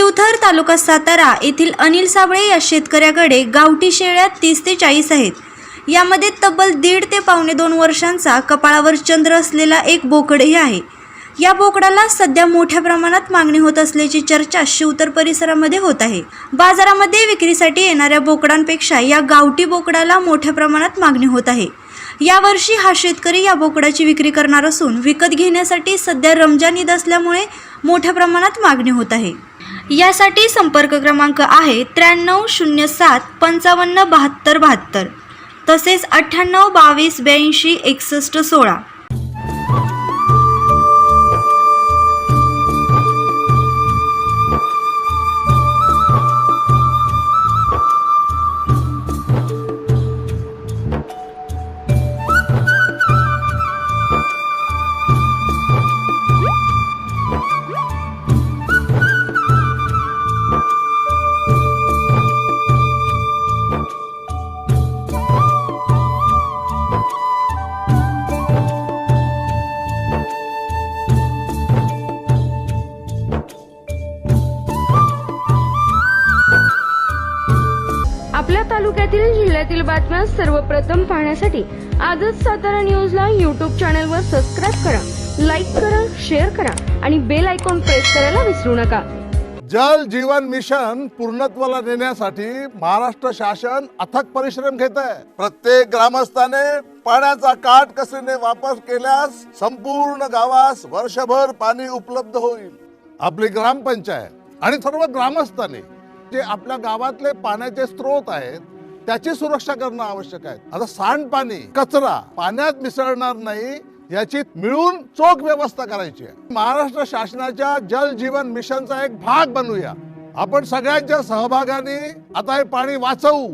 शिवथर तालुका सातारा येथील अनिल साबळे या शेतकऱ्याकडे गावठी शेळ्या तीस ते चाळीस आहेत. यामध्ये तब्बल दीड ते पावणे दोन वर्षांचा कपाळावर चंद्र असलेला एक बोकडही आहे. या बोकडाला सध्या मोठ्या प्रमाणात मागणी होत असल्याची चर्चा शिवतर परिसरामध्ये होत आहे. बाजारामध्ये विक्रीसाठी येणाऱ्या बोकडांपेक्षा या गावठी बोकडाला मोठ्या प्रमाणात मागणी होत आहे. यावर्षी हा शेतकरी या बोकडाची विक्री करणार असून विकत घेण्यासाठी सध्या रमजान ईद असल्यामुळे मोठ्या प्रमाणात मागणी होत आहे. यासाठी संपर्क क्रमांक आहे त्र्याण्णव शून्य सात पंचावन्न बहात्तर बहात्तर. तसेच अठ्ठ्याण्णव बावीस ब्याऐंशी एकसष्ट सोळा. आपल्या तालुक्यातील जिल्ह्यातील बातम्या सर्वप्रथम पाहण्यासाठी आजच सातारा न्यूजला युट्यूब चॅनलवर सबस्क्राईब करा लाईक करा शेअर करा आणि बेल आयकॉन प्रेस करायला विसरू नका. जल जीवन मिशन पूर्णत्वाला नेण्यासाठी महाराष्ट्र शासन अथक परिश्रम घेत आहे. प्रत्येक ग्रामस्थाने पाण्याचा काटकसरीने वापर केल्यास संपूर्ण गावास वर्षभर पाणी उपलब्ध होईल. आपली ग्रामपंचायत आणि सर्व ग्रामस्थांनी जे आपल्या गावातले पाण्याचे स्रोत आहेत त्याची सुरक्षा करणं आवश्यक आहे. आता सांडपाणी कचरा पाण्यात मिसळणार नाही याची मिळून चोख व्यवस्था करायची आहे. महाराष्ट्र शासनाच्या जल जीवन मिशनचा एक भाग बनूया आपण सगळ्यांच्या सहभागाने आता हे पाणी वाचवू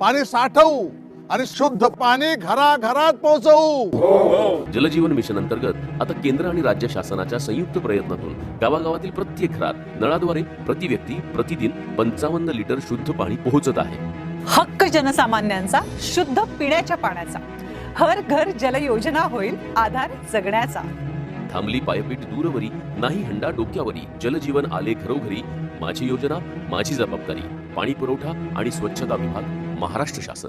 पाणी साठवू आणि शुद्ध पाणी घराघरात पोहोचवू. जलजीवन मिशन अंतर्गत आता केंद्र आणि राज्य शासनाच्या संयुक्त प्रयत्नातून गावागावातील प्रत्येक घरात नळाद्वारे प्रति व्यक्ती प्रतिदिन पंचावन्न लिटर शुद्ध पाणी पोहोचत आहे. हक्क जनसामान्यांचा शुद्ध पिण्याच्या पाण्याचा. हर घर जल योजना होईल आधार जगण्याचा. थांबली पायपीट दूरवरी नाही हंडा डोक्यावरी जलजीवन आले घरोघरी माझी योजना माझी जबाबदारी पाणी पुरवठा आणि स्वच्छता विभाग महाराष्ट्र शासन.